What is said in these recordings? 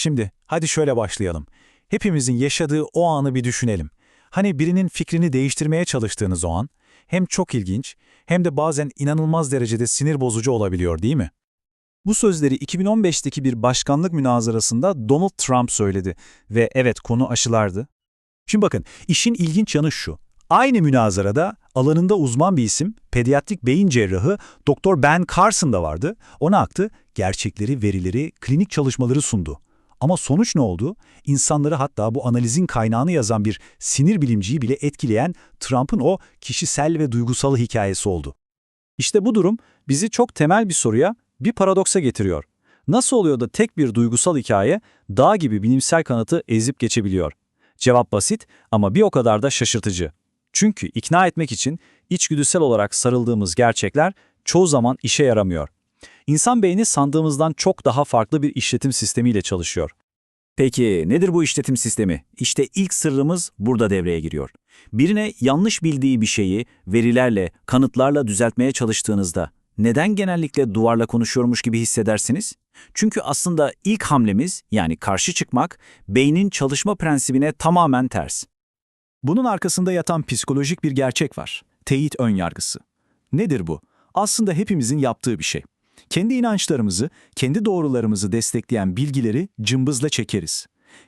Şimdi hadi şöyle başlayalım. Hepimizin yaşadığı o anı bir düşünelim. Hani birinin fikrini değiştirmeye çalıştığınız o an hem çok ilginç hem de bazen inanılmaz derecede sinir bozucu olabiliyor değil mi? Bu sözleri 2015'teki bir başkanlık münazarasında Donald Trump söyledi ve evet konu aşılardı. Şimdi bakın, işin ilginç yanı şu. Aynı münazarada alanında uzman bir isim, pediatrik beyin cerrahı Dr. Ben Carson da vardı. Ona aktı, gerçekleri, verileri, klinik çalışmaları sundu. Ama sonuç ne oldu? İnsanları hatta bu analizin kaynağını yazan bir sinir bilimciyi bile etkileyen Trump'ın o kişisel ve duygusal hikayesi oldu. İşte bu durum bizi çok temel bir soruya, bir paradoksa getiriyor. Nasıl oluyor da tek bir duygusal hikaye dağ gibi bilimsel kanıtı ezip geçebiliyor? Cevap basit ama bir o kadar da şaşırtıcı. Çünkü ikna etmek için içgüdüsel olarak sarıldığımız gerçekler çoğu zaman işe yaramıyor. İnsan beyni sandığımızdan çok daha farklı bir işletim sistemiyle çalışıyor. Peki nedir bu işletim sistemi? İşte ilk sırrımız burada devreye giriyor. Birine yanlış bildiği bir şeyi verilerle, kanıtlarla düzeltmeye çalıştığınızda neden genellikle duvarla konuşuyormuş gibi hissedersiniz? Çünkü aslında ilk hamlemiz yani karşı çıkmak beynin çalışma prensibine tamamen ters. Bunun arkasında yatan psikolojik bir gerçek var. Teyit önyargısı. Nedir bu? Aslında hepimizin yaptığı bir şey. Kendi inançlarımızı, kendi doğrularımızı destekleyen bilgileri cımbızla çekeriz.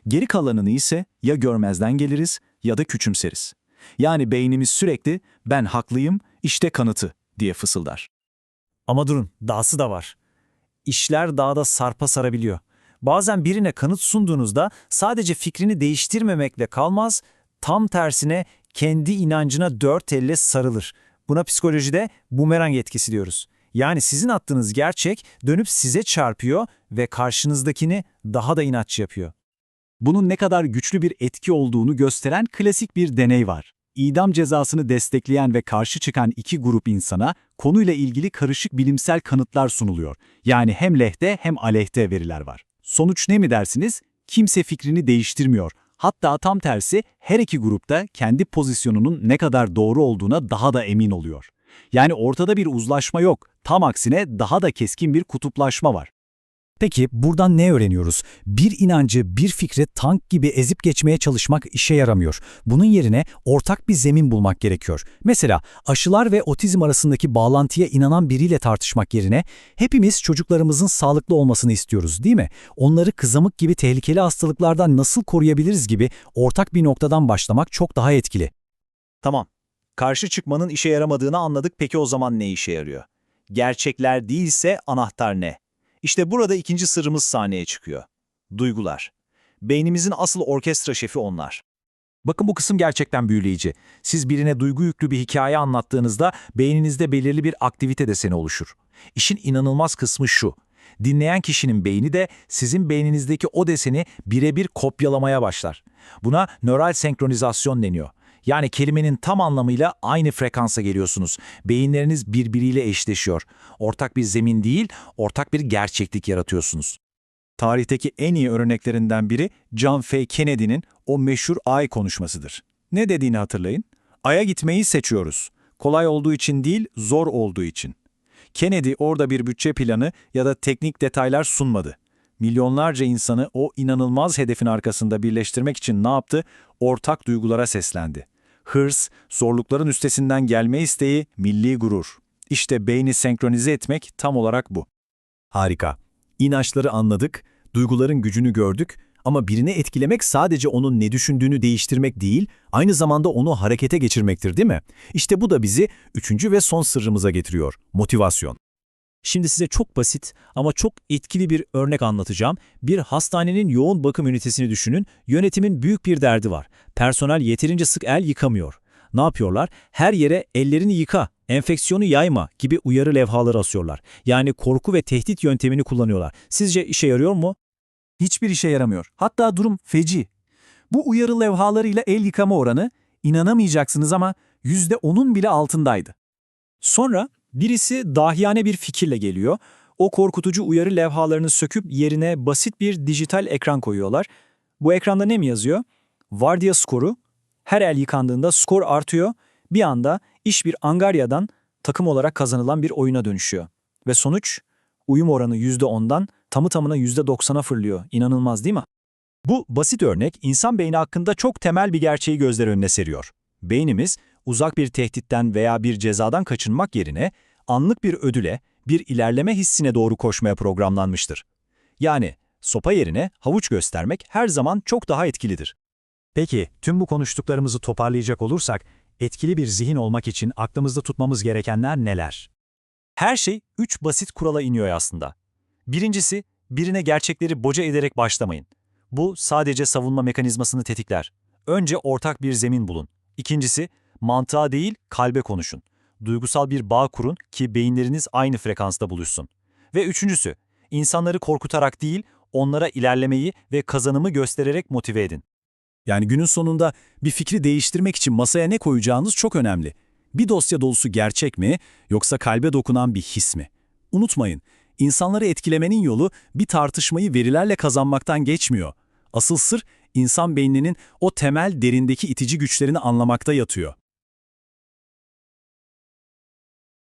Geri kalanını ise ya görmezden geliriz ya da küçümseriz. Yani beynimiz sürekli ben haklıyım, işte kanıtı diye fısıldar. Ama durun, dahası da var. İşler dağda sarpa sarabiliyor. Bazen birine kanıt sunduğunuzda sadece fikrini değiştirmemekle kalmaz, tam tersine kendi inancına dört elle sarılır. Buna psikolojide bumerang etkisi diyoruz. Yani sizin attığınız gerçek dönüp size çarpıyor ve karşınızdakini daha da inatçı yapıyor. Bunun ne kadar güçlü bir etki olduğunu gösteren klasik bir deney var. İdam cezasını destekleyen ve karşı çıkan iki grup insana konuyla ilgili karışık bilimsel kanıtlar sunuluyor. Yani hem lehte hem aleyhte veriler var. Sonuç ne mi dersiniz? Kimse fikrini değiştirmiyor. Hatta tam tersi her iki grupta kendi pozisyonunun ne kadar doğru olduğuna daha da emin oluyor. Yani ortada bir uzlaşma yok. Tam aksine daha da keskin bir kutuplaşma var. Peki buradan ne öğreniyoruz? Bir inancı, bir fikri tank gibi ezip geçmeye çalışmak işe yaramıyor. Bunun yerine ortak bir zemin bulmak gerekiyor. Mesela aşılar ve otizm arasındaki bağlantıya inanan biriyle tartışmak yerine hepimiz çocuklarımızın sağlıklı olmasını istiyoruz değil mi? Onları kızamık gibi tehlikeli hastalıklardan nasıl koruyabiliriz gibi ortak bir noktadan başlamak çok daha etkili. Tamam. Karşı çıkmanın işe yaramadığını anladık peki o zaman ne işe yarıyor? Gerçekler değilse anahtar ne? İşte burada ikinci sırrımız sahneye çıkıyor. Duygular. Beynimizin asıl orkestra şefi onlar. Bakın bu kısım gerçekten büyüleyici. Siz birine duygu yüklü bir hikaye anlattığınızda beyninizde belirli bir aktivite deseni oluşur. İşin inanılmaz kısmı şu. Dinleyen kişinin beyni de sizin beyninizdeki o deseni birebir kopyalamaya başlar. Buna nöral senkronizasyon deniyor. Yani kelimenin tam anlamıyla aynı frekansa geliyorsunuz. Beyinleriniz birbiriyle eşleşiyor. Ortak bir zemin değil, ortak bir gerçeklik yaratıyorsunuz. Tarihteki en iyi örneklerinden biri John F. Kennedy'nin o meşhur Ay konuşmasıdır. Ne dediğini hatırlayın. Ay'a gitmeyi seçiyoruz. Kolay olduğu için değil, zor olduğu için. Kennedy orada bir bütçe planı ya da teknik detaylar sunmadı. Milyonlarca insanı o inanılmaz hedefin arkasında birleştirmek için ne yaptı? Ortak duygulara seslendi. Hırs, zorlukların üstesinden gelme isteği, milli gurur. İşte beyni senkronize etmek tam olarak bu. Harika. İnançları anladık, duyguların gücünü gördük ama birini etkilemek sadece onun ne düşündüğünü değiştirmek değil, aynı zamanda onu harekete geçirmektir değil mi? İşte bu da bizi üçüncü ve son sırrımıza getiriyor, motivasyon. Şimdi size çok basit ama çok etkili bir örnek anlatacağım. Bir hastanenin yoğun bakım ünitesini düşünün. Yönetimin büyük bir derdi var. Personel yeterince sık el yıkamıyor. Ne yapıyorlar? Her yere ellerini yıka, enfeksiyonu yayma gibi uyarı levhaları asıyorlar. Yani korku ve tehdit yöntemini kullanıyorlar. Sizce işe yarıyor mu? Hiçbir işe yaramıyor. Hatta durum feci. Bu uyarı levhalarıyla el yıkama oranı inanamayacaksınız ama %10'un bile altındaydı. Sonra birisi dahiyane bir fikirle geliyor. O korkutucu uyarı levhalarını söküp yerine basit bir dijital ekran koyuyorlar. Bu ekranda ne mi yazıyor? Vardiya skoru. Her el yıkandığında skor artıyor. Bir anda iş bir angaryadan takım olarak kazanılan bir oyuna dönüşüyor. Ve sonuç uyum oranı %10'dan tamı tamına %90'a fırlıyor. İnanılmaz değil mi? Bu basit örnek insan beyni hakkında çok temel bir gerçeği gözler önüne seriyor. Beynimiz uzak bir tehditten veya bir cezadan kaçınmak yerine anlık bir ödüle, bir ilerleme hissine doğru koşmaya programlanmıştır. Yani sopa yerine havuç göstermek her zaman çok daha etkilidir. Peki tüm bu konuştuklarımızı toparlayacak olursak etkili bir zihin olmak için aklımızda tutmamız gerekenler neler? Her şey üç basit kurala iniyor aslında. Birincisi, birine gerçekleri boca ederek başlamayın. Bu sadece savunma mekanizmasını tetikler. Önce ortak bir zemin bulun. İkincisi, mantığa değil kalbe konuşun. Duygusal bir bağ kurun ki beyinleriniz aynı frekansta buluşsun. Ve üçüncüsü, insanları korkutarak değil, onlara ilerlemeyi ve kazanımı göstererek motive edin. Yani günün sonunda bir fikri değiştirmek için masaya ne koyacağınız çok önemli. Bir dosya dolusu gerçek mi yoksa kalbe dokunan bir his mi? Unutmayın, insanları etkilemenin yolu bir tartışmayı verilerle kazanmaktan geçmiyor. Asıl sır insan beyninin o temel derindeki itici güçlerini anlamakta yatıyor.